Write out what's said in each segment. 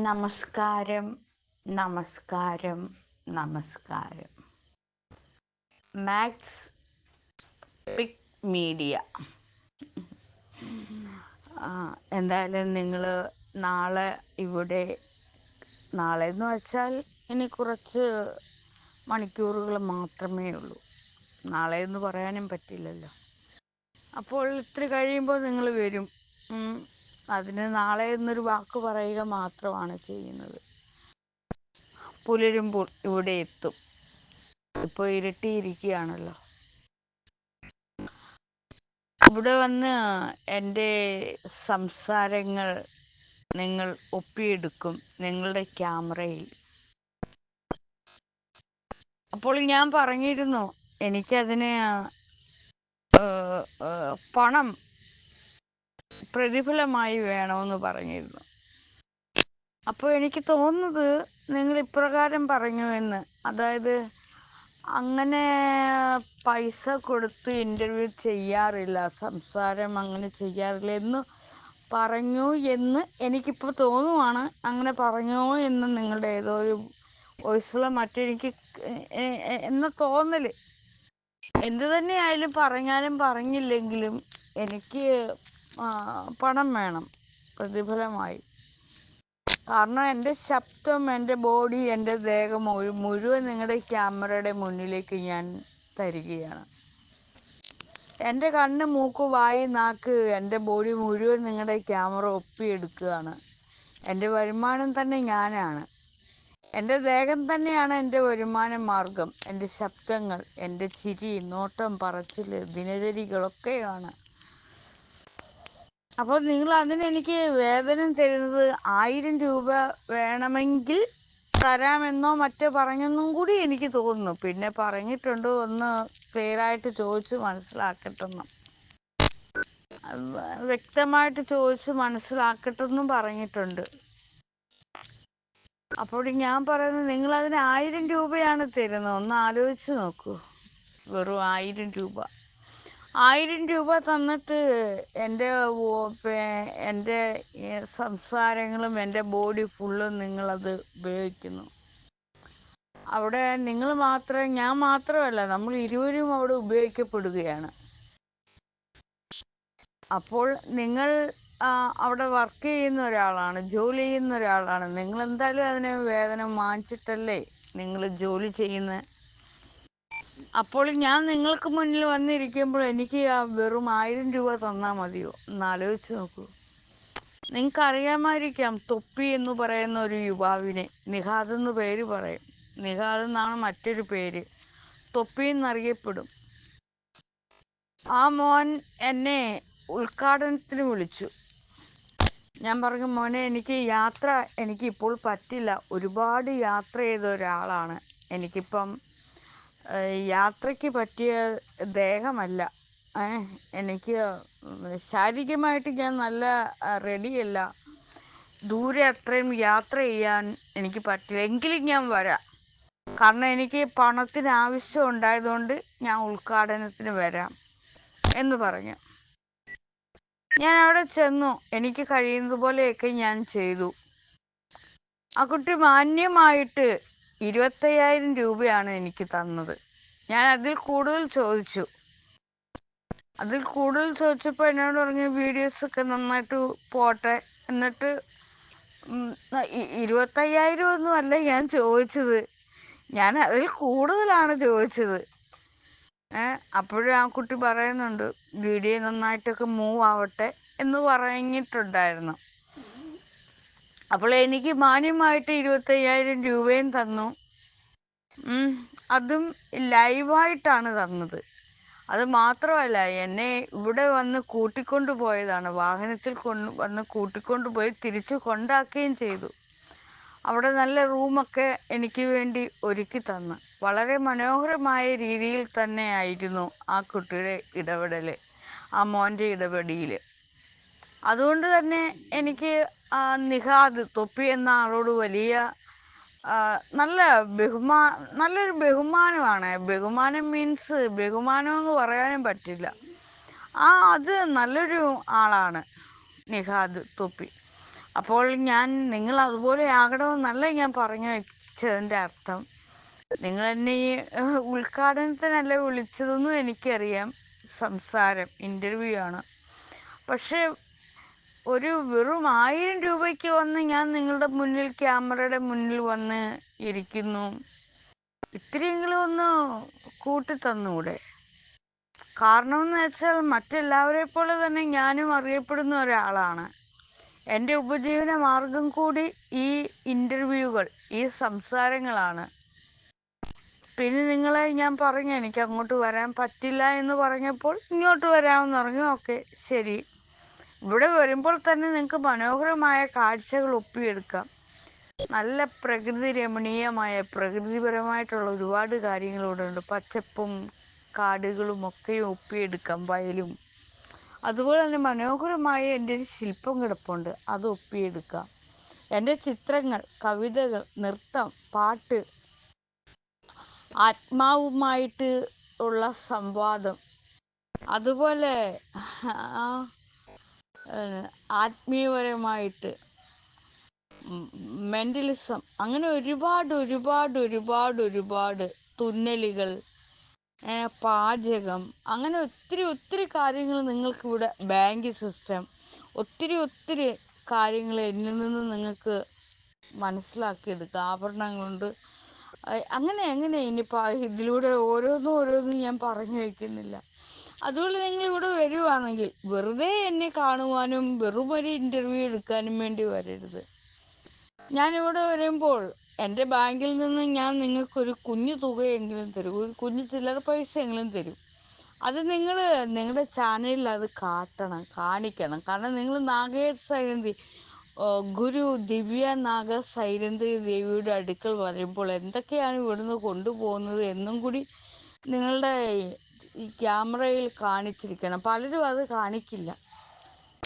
നമസ്കാരം നമസ്കാരം നമസ്കാരം. Max Pic Media. എന്തായാലും നിങ്ങൾ നാളെ ഇവിടെ നാളെ എന്ന് വെച്ചാൽ ഇനി കുറച്ച് മണിക്കൂറുകൾ മാത്രമേ ഉള്ളൂ. നാളെ എന്ന് പറയാനും പറ്റില്ലല്ലോ. അപ്പോൾ ഇത്ര കഴിയുമ്പോൾ നിങ്ങൾ വരും. അതിന് നാളെ എന്നൊരു വാക്ക് പറയുക മാത്രമാണ് ചെയ്യുന്നത്. പുലരുമ്പോൾ ഇവിടെ എത്തും. ഇപ്പോൾ ഇരുട്ടിയിരിക്കുകയാണല്ലോ. ഇവിടെ വന്ന് എന്റെ സംസാരങ്ങൾ നിങ്ങൾ ഒപ്പിയെടുക്കും നിങ്ങളുടെ ക്യാമറയിൽ. അപ്പോൾ ഞാൻ പറഞ്ഞിരുന്നു എനിക്കതിന് പണം പ്രതിഫലമായി വേണമെന്ന് പറഞ്ഞിരുന്നു. അപ്പോൾ എനിക്ക് തോന്നുന്നത് നിങ്ങൾ ഇപ്രകാരം പറഞ്ഞു എന്ന്. അതായത് അങ്ങനെ പൈസ കൊടുത്ത് ഇന്റർവ്യൂ ചെയ്യാറില്ല സംസാരം അങ്ങനെ ചെയ്യാറില്ല എന്ന് പറഞ്ഞു എന്ന് എനിക്കിപ്പോൾ തോന്നുവാണ്. അങ്ങനെ പറഞ്ഞോ എന്ന് നിങ്ങളുടെ ഏതോ ഒരു വോയിസിലോ മറ്റെനിക്ക് എന്ന തോന്നൽ എന്ത് തന്നെയായാലും പറഞ്ഞാലും പറഞ്ഞില്ലെങ്കിലും എനിക്ക് പണം വേണം. പ്രതിഫലമായി. കാരണം എന്റെ ശബ്ദം എന്റെ ബോഡി എന്റെ ദേഹം മുഴു- മുഴുവൻ നിങ്ങളുടെ ക്യാമറയുടെ മുന്നിലേക്ക് ഞാൻ തരികയാണ്. എന്റെ കണ്ണ് മൂക്ക് വായി നാക്ക് എന്റെ ബോഡി മുഴുവൻ നിങ്ങളുടെ ക്യാമറ ഒപ്പിയെടുക്കുകയാണ്. എന്റെ വരുമാനം തന്നെ ഞാനാണ്. എന്റെ ദേഹം തന്നെയാണ് എന്റെ വരുമാന മാർഗം. എന്റെ ശബ്ദങ്ങൾ എന്റെ ചിരി നോട്ടം പറച്ചിൽ ദിനചര്യകളൊക്കെയാണ്. അപ്പോൾ നിങ്ങൾ അതിന് എനിക്ക് വേതനം തരുന്നത് ആയിരം രൂപ വേണമെങ്കിൽ തരാമെന്നോ മറ്റോ പറഞ്ഞെന്നും കൂടി എനിക്ക് തോന്നുന്നു. പിന്നെ പറഞ്ഞിട്ടുണ്ട് ഒന്ന് ക്ലിയറായിട്ട് ചോദിച്ച് മനസ്സിലാക്കട്ടെന്നും. വ്യക്തമായിട്ട് ചോദിച്ച് മനസ്സിലാക്കട്ടെന്നും പറഞ്ഞിട്ടുണ്ട്. അപ്പോൾ ഞാൻ പറയുന്നത് നിങ്ങൾ അതിന് ആയിരം രൂപയാണ് തരുന്നത്. ഒന്ന് ആലോചിച്ച് നോക്കൂ. വെറും ആയിരം രൂപ. ആയിരം രൂപ തന്നിട്ട് എന്റെ എന്റെ സംസാരങ്ങളും എന്റെ ബോഡി ഫുള്ളും നിങ്ങളത് ഉപയോഗിക്കുന്നു. അവിടെ നിങ്ങൾ മാത്രം ഞാൻ മാത്രമല്ല നമ്മൾ ഇരുവരും അവിടെ ഉപയോഗിക്കപ്പെടുകയാണ്. അപ്പോൾ നിങ്ങൾ അവിടെ വർക്ക് ചെയ്യുന്ന ഒരാളാണ് ജോലി ചെയ്യുന്ന ഒരാളാണ്. നിങ്ങൾ എന്തായാലും അതിനെ വേതനം വാങ്ങിച്ചിട്ടല്ലേ നിങ്ങൾ ജോലി ചെയ്യുന്നത്? അപ്പോൾ ഞാൻ നിങ്ങൾക്ക് മുന്നിൽ വന്നിരിക്കുമ്പോൾ എനിക്ക് ആ വെറും ആയിരം രൂപ തന്നാൽ മതിയോ? ഒന്ന് ആലോചിച്ച് നോക്കൂ. നിങ്ങൾക്ക് അറിയാമായിരിക്കാം തൊപ്പി എന്ന് പറയുന്ന ഒരു യുവാവിനെ. നിഹാദ് എന്ന് പേര് പറയും. നിഹാദ് എന്നാണ് മറ്റൊരു പേര്. തൊപ്പി എന്നറിയപ്പെടും. ആ മോൻ എന്നെ ഉദ്ഘാടനത്തിന് വിളിച്ചു. ഞാൻ പറഞ്ഞു മോനെ എനിക്ക് യാത്ര എനിക്കിപ്പോൾ പറ്റില്ല. ഒരുപാട് യാത്ര ചെയ്ത ഒരാളാണ്. എനിക്കിപ്പം യാത്രയ്ക്ക് പറ്റിയ ദേഹമല്ല. എനിക്ക് ശാരീരികമായിട്ട് ഞാൻ നല്ല റെഡിയല്ല ദൂരെ അത്രയും യാത്ര ചെയ്യാൻ എനിക്ക് പറ്റില്ല. എങ്കിലും ഞാൻ വരാം. കാരണം എനിക്ക് പണത്തിന് ആവശ്യം ഉണ്ടായതുകൊണ്ട് ഞാൻ ഉദ്ഘാടനത്തിന് വരാം എന്ന് പറഞ്ഞു. ഞാൻ അവിടെ ചെന്നു. എനിക്ക് കഴിയുന്നത് പോലെയൊക്കെ ഞാൻ ചെയ്തു. ആ കുട്ടി മാന്യമായിട്ട് ഇരുപത്തയ്യായിരം രൂപയാണ് എനിക്ക് തന്നത്. ഞാൻ അതിൽ കൂടുതൽ ചോദിച്ചു. അതിൽ കൂടുതൽ ചോദിച്ചപ്പോൾ എന്നോട് പറഞ്ഞു വീഡിയോസ് ഒക്കെ നന്നായിട്ട് പോട്ടെ. എന്നിട്ട് ഇരുപത്തയ്യായിരം ഒന്നും അല്ല ഞാൻ ചോദിച്ചത്. ഞാൻ അതിൽ കൂടുതലാണ് ചോദിച്ചത്. അപ്പോഴും ആ കുട്ടി പറയുന്നുണ്ട് വീഡിയോ നന്നായിട്ടൊക്കെ മൂവ് ആവട്ടെ എന്ന് പറഞ്ഞിട്ടുണ്ടായിരുന്നു. അപ്പോൾ എനിക്ക് മാന്യമായിട്ട് ഇരുപത്തയ്യായിരം രൂപയും തന്നു. അതും ലൈവായിട്ടാണ് തന്നത്. അത് മാത്രമല്ല എന്നെ ഇവിടെ വന്ന് കൂട്ടിക്കൊണ്ടു പോയതാണ്. വാഹനത്തിൽ കൊണ്ട് വന്ന് കൂട്ടിക്കൊണ്ടു പോയി തിരിച്ചു കൊണ്ടാക്കുകയും ചെയ്തു. അവിടെ നല്ല റൂമൊക്കെ എനിക്ക് വേണ്ടി ഒരുക്കി തന്ന്. വളരെ മനോഹരമായ രീതിയിൽ തന്നെ ആയിരുന്നു ആ കുട്ടിയുടെ ഇടപെടൽ ആ മോന്റെ ഇടപെടിയിൽ അതുകൊണ്ട് തന്നെ എനിക്ക് നിഹാദ് തൊപ്പി എന്ന ആളോട് വലിയ നല്ല ബഹുമാ നല്ലൊരു ബഹുമാനമാണ്. ബഹുമാനം മീൻസ് ബഹുമാനം എന്ന് പറയാനും പറ്റില്ല. ആ അത് നല്ലൊരു ആളാണ് നിഹാദ് തൊപ്പി. അപ്പോൾ ഞാൻ നിങ്ങൾ അതുപോലെ ആകണമെന്നല്ല ഞാൻ പറഞ്ഞു വെച്ചതിന്റെ അർത്ഥം. നിങ്ങൾ എന്നെ ഈ ഉദ്ഘാടനത്തിനല്ല വിളിച്ചതെന്നും എനിക്കറിയാം. സംസാരം ഇന്റർവ്യൂ ആണ്. പക്ഷേ ഒരു വെറും ആയിരം രൂപയ്ക്ക് വന്ന് ഞാൻ നിങ്ങളുടെ മുന്നിൽ ക്യാമറയുടെ മുന്നിൽ വന്ന് ഇരിക്കുന്നു. ഇത്തിരിയെങ്കിലും ഒന്ന് കൂട്ടി തന്നുകൂടെ കാരണം എന്ന് വെച്ചാൽ മറ്റെല്ലാവരെ പോലെ തന്നെ ഞാനും അറിയപ്പെടുന്ന ഒരാളാണ്. എന്റെ ഉപജീവന മാർഗം കൂടി ഈ ഇന്റർവ്യൂകൾ ഈ സംസാരങ്ങളാണ്. പിന്നെ നിങ്ങളെ ഞാൻ പറഞ്ഞു എനിക്ക് അങ്ങോട്ട് വരാൻ പറ്റില്ല എന്ന് പറഞ്ഞപ്പോൾ ഇങ്ങോട്ട് വരാമെന്ന് പറഞ്ഞു. ഓക്കെ ശരി. ഇവിടെ വരുമ്പോൾ തന്നെ നിങ്ങൾക്ക് മനോഹരമായ കാഴ്ചകൾ ഒപ്പിയെടുക്കാം. നല്ല പ്രകൃതി രമണീയമായ പ്രകൃതിപരമായിട്ടുള്ള ഒരുപാട് കാര്യങ്ങൾ ഇവിടെ ഉണ്ട്. പച്ചപ്പും കാടുകളും ഒക്കെ ഒപ്പിയെടുക്കാം വയലും. അതുപോലെ തന്നെ മനോഹരമായ എന്റെ ഒരു ശില്പം കിടപ്പുണ്ട്. അത് ഒപ്പിയെടുക്കാം. എന്റെ ചിത്രങ്ങൾ കവിതകൾ നൃത്തം പാട്ട് ആത്മാവുമായിട്ട് ഉള്ള സംവാദം. അതുപോലെ ആത്മീയപരമായിട്ട് മെന്റലിസം അങ്ങനെ ഒരുപാട് ഒരുപാട് ഒരുപാട് ഒരുപാട് തുന്നലുകൾ പാചകം അങ്ങനെ ഒത്തിരി ഒത്തിരി കാര്യങ്ങൾ നിങ്ങൾക്കിവിടെ ബാങ്ക് സിസ്റ്റം ഒത്തിരി ഒത്തിരി കാര്യങ്ങൾ എന്നിൽ നിന്ന് നിങ്ങൾക്ക് മനസ്സിലാക്കിയെടുക്കാം ആഭരണങ്ങളുണ്ട്. അങ്ങനെ അങ്ങനെ ഇനിയിപ്പോൾ ഇതിലൂടെ ഓരോന്നും ഓരോന്നും ഞാൻ പറഞ്ഞു വയ്ക്കുന്നില്ല. അതുപോലെ നിങ്ങൾ ഇവിടെ വരുവാണെങ്കിൽ വെറുതെ എന്നെ കാണുവാനും വെറും ഒരു ഇന്റർവ്യൂ എടുക്കാനും വേണ്ടി വരരുത്. ഞാനിവിടെ വരുമ്പോൾ എന്റെ ബാങ്കിൽ നിന്ന് ഞാൻ നിങ്ങൾക്കൊരു കുഞ്ഞു തുകയെങ്കിലും തരും. ഒരു കുഞ്ഞു ചില്ലറ പൈസയെങ്കിലും തരും. അത് നിങ്ങൾ നിങ്ങളുടെ ചാനലിൽ അത് കാട്ടണം കാണിക്കണം. കാരണം നിങ്ങൾ നാഗേഷ് സൈരന്തി ഗുരു ദിവ്യ നാഗ സൈരന്തി ദേവിയുടെ അടുക്കൽ വരുമ്പോൾ എന്തൊക്കെയാണ് ഇവിടുന്ന് കൊണ്ടുപോകുന്നത് എന്നും കൂടി നിങ്ങളുടെ ഈ ക്യാമറയിൽ കാണിച്ചിരിക്കണം. പലരും അത് കാണിക്കില്ല.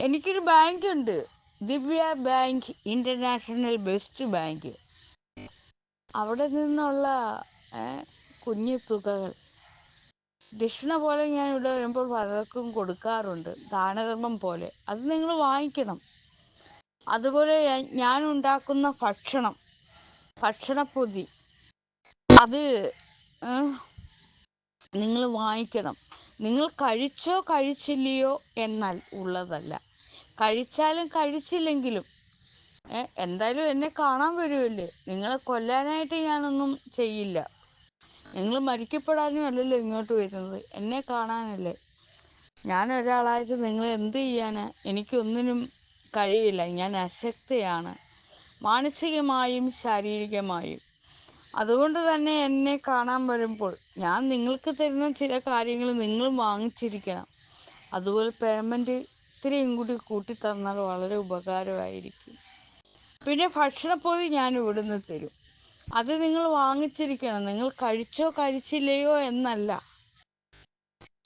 എനിക്കൊരു ബാങ്ക് ഉണ്ട് Divya bank international best bank. അവിടെ നിന്നുള്ള കുഞ്ഞു തുകകൾ. ദക്ഷിണ പോലെ ഞാൻ ഇവിടെ വരുമ്പോൾ പലർക്കും കൊടുക്കാറുണ്ട്. ദാനധർമ്മം പോലെ. അത് നിങ്ങൾ വാങ്ങിക്കണം. അതുപോലെ ഞാൻ ഉണ്ടാക്കുന്ന ഭക്ഷണം. ഭക്ഷണപ്പൊതി. അത് നിങ്ങൾ വാങ്ങിക്കണം. നിങ്ങൾ കഴിച്ചോ കഴിച്ചില്ലയോ എന്നാൽ ഉള്ളതല്ല. കഴിച്ചാലും കഴിച്ചില്ലെങ്കിലും എന്തായാലും എന്നെ കാണാൻ വരുമല്ലേ നിങ്ങളെ കൊല്ലാനായിട്ട് ഞാനൊന്നും ചെയ്യില്ല. നിങ്ങൾ മരിക്കപ്പെടാനും അല്ലല്ലോ ഇങ്ങോട്ട് വരുന്നത്. എന്നെ കാണാനല്ലേ? ഞാൻ ഒരാളായിട്ട് നിങ്ങൾ എന്ത് ചെയ്യാനാ? എനിക്കൊന്നിനും കഴിയില്ല. ഞാൻ അശക്തയാണ്. മാനസികമായും ശാരീരികമായും. അതുകൊണ്ട് തന്നെ എന്നെ കാണാൻ വരുമ്പോൾ ഞാൻ നിങ്ങൾക്ക് തരുന്ന ചില കാര്യങ്ങൾ നിങ്ങൾ വാങ്ങിച്ചിരിക്കണം. അതുപോലെ പേയ്മെന്റ് ഇത്രയും കൂടി കൂട്ടി തന്നാൽ വളരെ ഉപകാരമായിരിക്കും. പിന്നെ ഭക്ഷണപ്പൊതി ഞാൻ ഇവിടുന്ന് തരും. അത് നിങ്ങൾ വാങ്ങിച്ചിരിക്കണം. നിങ്ങൾ കഴിച്ചോ കഴിച്ചില്ലയോ എന്നല്ല.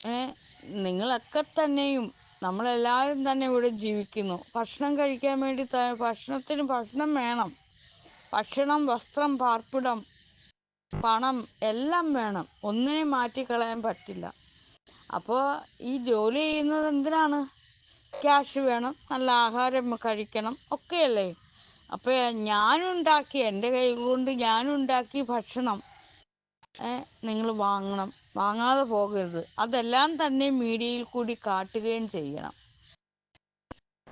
ഏ നിങ്ങളൊക്കെ തന്നെയും നമ്മളെല്ലാവരും തന്നെ ഇവിടെ ജീവിക്കുന്നു. ഭക്ഷണം കഴിക്കാൻ വേണ്ടി ഭക്ഷണത്തിന് ഭക്ഷണം വേണം. ഭക്ഷണം വസ്ത്രം പാർപ്പിടം പണം എല്ലാം വേണം. ഒന്നിനെയും മാറ്റിക്കളയാൻ പറ്റില്ല. അപ്പോൾ ഈ ജോലി ചെയ്യുന്നത് എന്തിനാണ്? ക്യാഷ് വേണം നല്ല ആഹാരം കഴിക്കണം ഒക്കെയല്ലേ? അപ്പോൾ ഞാനുണ്ടാക്കി എന്റെ കൈ കൊണ്ട് ഞാനുണ്ടാക്കി ഭക്ഷണം നിങ്ങൾ വാങ്ങണം. വാങ്ങാതെ പോകരുത്. അതെല്ലാം തന്നെ മീഡിയയിൽ കൂടി കാട്ടുകയും ചെയ്യണം.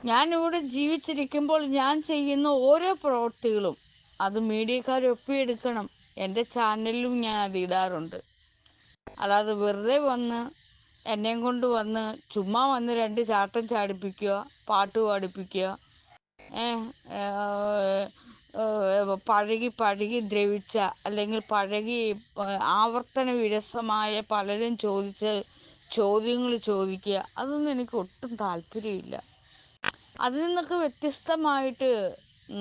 ഞാനിവിടെ ജീവിച്ചിരിക്കുമ്പോൾ ഞാൻ ചെയ്യുന്ന ഓരോ പ്രവൃത്തികളും അത് മീഡിയക്കാർ ഒപ്പിയെടുക്കണം. എന്റെ ചാനലിലും ഞാൻ അത് ഇടാറുണ്ട്. അല്ലാതെ വെറുതെ വന്ന് എന്നെയും കൊണ്ട് വന്ന് ചുമ്മാ വന്ന് രണ്ട് ചാട്ടം ചാടിപ്പിക്കുക പാട്ട് പാടിപ്പിക്കുക പഴകി പഴകി ദ്രവിച്ച അല്ലെങ്കിൽ പഴകി ആവർത്തന വിരസമായ പലരും ചോദിച്ച ചോദ്യങ്ങൾ ചോദിക്കുക അതൊന്നും എനിക്ക് ഒട്ടും താല്പര്യമില്ല. അതിൽ നിന്നൊക്കെ വ്യത്യസ്തമായിട്ട്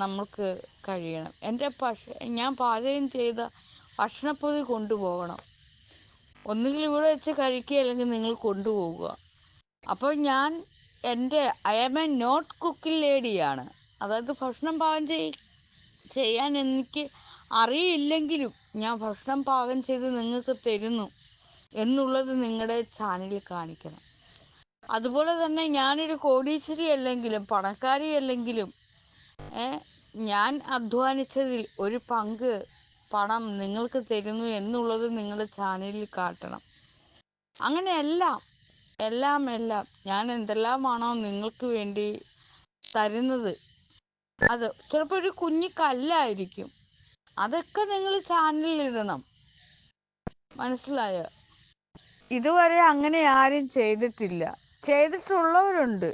നമുക്ക് കഴിയണം. എന്റെ ഭക്ഷ ഞാൻ പാചകം ചെയ്ത ഭക്ഷണപ്പൊതി കൊണ്ടുപോകണം. ഒന്നുകിൽ ഇവിടെ വെച്ച് കഴിക്കുക അല്ലെങ്കിൽ നിങ്ങൾ കൊണ്ടുപോകുക. അപ്പോൾ ഞാൻ എന്റെ I am a not cooking ലേഡിയാണ് അതായത് ഭക്ഷണം പാകം ചെയ് ചെയ്യാൻ എനിക്ക് അറിയില്ലെങ്കിലും ഞാൻ ഭക്ഷണം പാകം ചെയ്ത് നിങ്ങൾക്ക് തരുന്നു എന്നുള്ളത് നിങ്ങളുടെ ചാനലിൽ കാണിക്കണം. അതുപോലെ തന്നെ ഞാനൊരു കോടീശ്വരി അല്ലെങ്കിലും പണക്കാരി അല്ലെങ്കിലും ഞാൻ അധ്വാനിച്ചതിൽ ഒരു പങ്ക് പണം നിങ്ങൾക്ക് തരുന്നു എന്നുള്ളത് നിങ്ങളുടെ ചാനലിൽ കാട്ടണം. അങ്ങനെയല്ല എല്ലാം എല്ലാം ഞാൻ എന്തെല്ലാമാണോ നിങ്ങൾക്ക് വേണ്ടി തരുന്നത്. അത് ചിലപ്പോൾ ഒരു കുഞ്ഞു കല്ലായിരിക്കും. അതൊക്കെ നിങ്ങൾ ചാനലിൽ ഇടണം. മനസ്സിലായോ? ഇതുവരെ അങ്ങനെ ആരും ചെയ്തിട്ടില്ല. ചെയ്തിട്ടുള്ളവരുണ്ട്.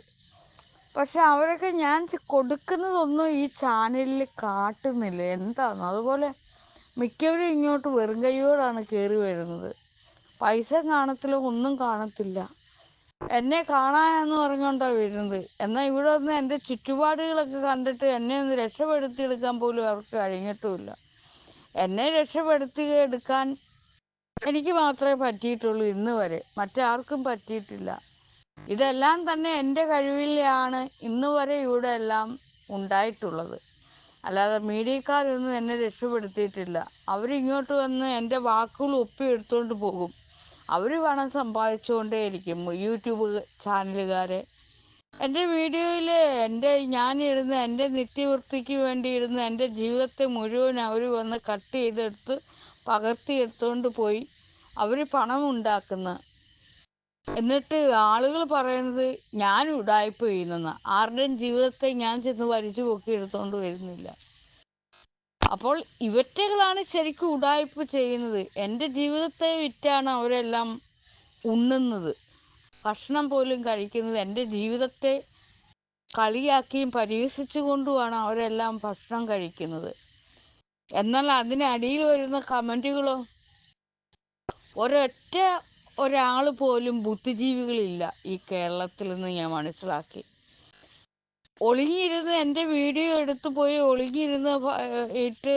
പക്ഷെ അവരൊക്കെ ഞാൻ കൊടുക്കുന്നതൊന്നും ഈ ചാനലിൽ കാട്ടുന്നില്ല. എന്താണ് അതുപോലെ മിക്കവരും ഇങ്ങോട്ട് വെറും കൈയോടാണ് കയറി വരുന്നത്. പൈസ കാണത്തില്ല ഒന്നും കാണത്തില്ല. എന്നെ കാണാനെന്ന് പറഞ്ഞുകൊണ്ടാണ് വരുന്നത്. എന്നാൽ ഇവിടെ വന്ന് എന്റെ ചുറ്റുപാടുകളൊക്കെ കണ്ടിട്ട് എന്നെ ഒന്ന് രക്ഷപ്പെടുത്തി എടുക്കാൻ പോലും അവർക്ക് കഴിഞ്ഞിട്ടുമില്ല. എന്നെ രക്ഷപ്പെടുത്തി എടുക്കാൻ എനിക്ക് മാത്രമേ പറ്റിയിട്ടുള്ളൂ ഇന്ന് വരെ. മറ്റാർക്കും പറ്റിയിട്ടില്ല. ഇതെല്ലാം തന്നെ എന്റെ കഴിവിലാണ് ഇന്ന് വരെ ഇവിടെ എല്ലാം ഉണ്ടായിട്ടുള്ളത്. അല്ലാതെ മീഡിയക്കാരൊന്നും എന്നെ രക്ഷപ്പെടുത്തിയിട്ടില്ല. അവരിങ്ങോട്ട് വന്ന് എന്റെ വാക്കുകൾ ഒപ്പിയെടുത്തുകൊണ്ട് പോകും. അവർ പണം സമ്പാദിച്ചുകൊണ്ടേയിരിക്കും യൂട്യൂബ് ചാനലുകാരെ. എന്റെ വീഡിയോയിൽ എന്റെ ഞാനിരുന്ന് എന്റെ നിത്യവൃത്തിക്ക് വേണ്ടി ഇരുന്ന് എന്റെ ജീവിതത്തെ മുഴുവൻ അവർ വന്ന് കട്ട് ചെയ്തെടുത്ത് പകർത്തിയെടുത്തുകൊണ്ട് പോയി. അവർ പണം ഉണ്ടാക്കുന്ന എന്നിട്ട് ആളുകൾ പറയുന്നത് ഞാൻ ഉടായ്പ ചെയ്യുന്നെന്ന്. ആരുടെയും ജീവിതത്തെ ഞാൻ ചെന്ന് വലിച്ചു പൊക്കി എടുത്തുകൊണ്ട് വരുന്നില്ല. അപ്പോൾ ഇവറ്റകളാണ് ശരിക്കും ഉടായ്പ ചെയ്യുന്നത്. എന്റെ ജീവിതത്തെ വിറ്റാണ് അവരെല്ലാം ഉണ്ണുന്നത്. ഭക്ഷണം പോലും കഴിക്കുന്നത് എന്റെ ജീവിതത്തെ കളിയാക്കിയും പരിഹസിച്ചുകൊണ്ടുമാണ് അവരെല്ലാം ഭക്ഷണം കഴിക്കുന്നത്. എന്നാൽ അതിനടിയിൽ വരുന്ന കമന്റുകളോ ഒരൊറ്റ ഒരാൾ പോലും ബുദ്ധിജീവികളില്ല ഈ കേരളത്തിൽ നിന്ന് ഞാൻ മനസ്സിലാക്കി. ഒളിഞ്ഞിരുന്ന് എന്റെ വീഡിയോ എടുത്തു പോയി ഒളിഞ്ഞിരുന്ന് ഇട്ട്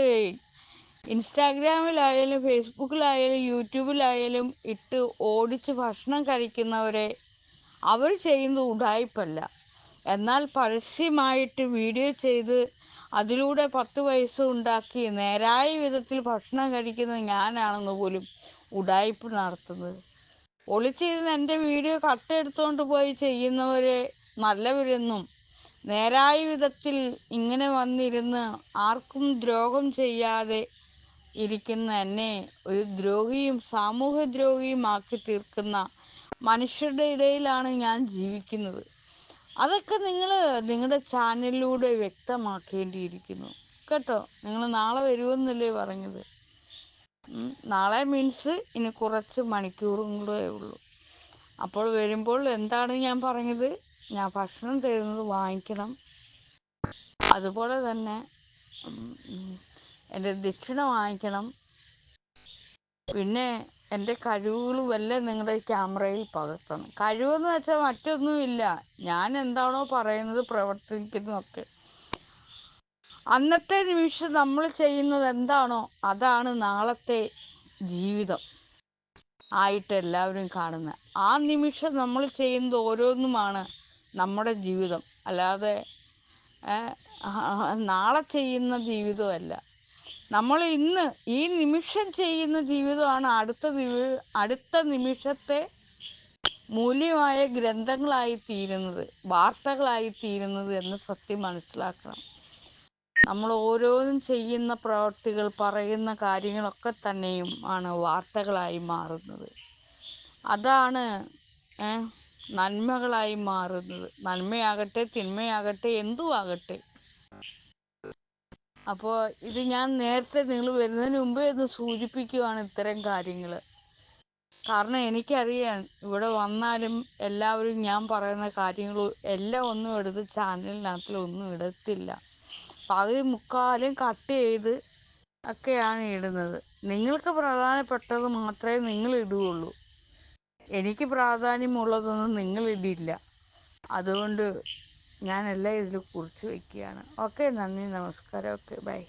ഇൻസ്റ്റാഗ്രാമിലായാലും ഫേസ്ബുക്കിലായാലും യൂട്യൂബിലായാലും ഇട്ട് ഓടിച്ച് ഭക്ഷണം കഴിക്കുന്നവരെ അവർ ചെയ്യുന്നത് ഉടായ്പല്ല. എന്നാൽ പരസ്യമായിട്ട് വീഡിയോ ചെയ്ത് അതിലൂടെ പത്ത് പൈസ ഉണ്ടാക്കി നേരായ വിധത്തിൽ ഭക്ഷണം കഴിക്കുന്നത് ഞാനാണെന്ന് പോലും ഉടായ്പ നടത്തുന്നത്. ഒളിച്ചിരുന്ന് എന്റെ വീഡിയോ കട്ടെടുത്തുകൊണ്ട് പോയി ചെയ്യുന്നവരെ നല്ലവരെന്നും നേരായ വിധത്തിൽ ഇങ്ങനെ വന്നിരുന്ന് ആർക്കും ദ്രോഹം ചെയ്യാതെ ഇരിക്കുന്ന എന്നെ ഒരു ദ്രോഹിയും സാമൂഹ്യ ദ്രോഹിയും ആക്കി തീർക്കുന്ന മനുഷ്യരുടെ ഇടയിലാണ് ഞാൻ ജീവിക്കുന്നത്. അതൊക്കെ നിങ്ങൾ നിങ്ങളുടെ ചാനലിലൂടെ വ്യക്തമാക്കേണ്ടിയിരിക്കുന്നു. കേട്ടോ? നിങ്ങൾ നാളെ വരുമെന്നല്ലേ പറഞ്ഞത്? നാളെ മീൻസ് ഇനി കുറച്ച് മണിക്കൂറും കൂടെ ഉള്ളൂ. അപ്പോൾ വരുമ്പോൾ എന്താണ് ഞാൻ പറഞ്ഞത്? ഞാൻ ഭക്ഷണം തരുന്നത് വാങ്ങിക്കണം. അതുപോലെ തന്നെ എന്റെ ദക്ഷിണ വാങ്ങിക്കണം. പിന്നെ എന്റെ കഴിവുകളും എല്ലാം നിങ്ങളുടെ ക്യാമറയിൽ പകർത്തണം. കഴിവെന്ന് വെച്ചാൽ മറ്റൊന്നുമില്ല. ഞാൻ എന്താണോ പറയുന്നത് പ്രവർത്തിക്കുന്നതൊക്കെ അന്നത്തെ നിമിഷം നമ്മൾ ചെയ്യുന്നത് എന്താണോ അതാണ് നാളത്തെ ജീവിതം ആയിട്ട് എല്ലാവരും കാണുന്നത് ആ നിമിഷം നമ്മൾ ചെയ്യുന്നത് ഓരോന്നുമാണ് നമ്മുടെ ജീവിതം. അല്ലാതെ നാളെ ചെയ്യുന്ന ജീവിതമല്ല. നമ്മൾ ഇന്ന് ഈ നിമിഷം ചെയ്യുന്ന ജീവിതമാണ് അടുത്ത അടുത്ത നിമിഷത്തെ മൂല്യമായ ഗ്രന്ഥങ്ങളായി തീരുന്നത് വാർത്തകളായി തീരുന്നത് എന്ന് സത്യം മനസ്സിലാക്കണം. നമ്മൾ ഓരോന്നും ചെയ്യുന്ന പ്രവർത്തികൾ പറയുന്ന കാര്യങ്ങളൊക്കെ തന്നെയും ആണ് വാർത്തകളായി മാറുന്നത്. അതാണ് നന്മകളായി മാറുന്നത്. നന്മയാകട്ടെ തിന്മയാകട്ടെ എന്തും ആകട്ടെ അപ്പോൾ ഇത് ഞാൻ നേരത്തെ നിങ്ങൾ വരുന്നതിന് മുമ്പേ ഒന്ന് സൂചിപ്പിക്കുകയാണ് ഇത്തരം കാര്യങ്ങൾ. കാരണം എനിക്കറിയാം ഇവിടെ വന്നാലും എല്ലാവരും ഞാൻ പറയുന്ന കാര്യങ്ങൾ എല്ലാം ഒന്നും എടുത്ത് ചാനലിനകത്തിലൊന്നും ഇടത്തില്ല. പകുതി മുക്കാലും കട്ട് ചെയ്ത് ഒക്കെയാണ് ഇടുന്നത്. നിങ്ങൾക്ക് പ്രധാനപ്പെട്ടത് മാത്രമേ നിങ്ങൾ ഇടുകയുള്ളൂ. എനിക്ക് പ്രാധാന്യമുള്ളതൊന്നും നിങ്ങൾ ഇടില്ല. അതുകൊണ്ട് ഞാൻ എല്ലാം ഇതിൽ കുറിച്ച് വയ്ക്കുകയാണ് ഓക്കെ നന്ദി നമസ്കാരം. Okay bye.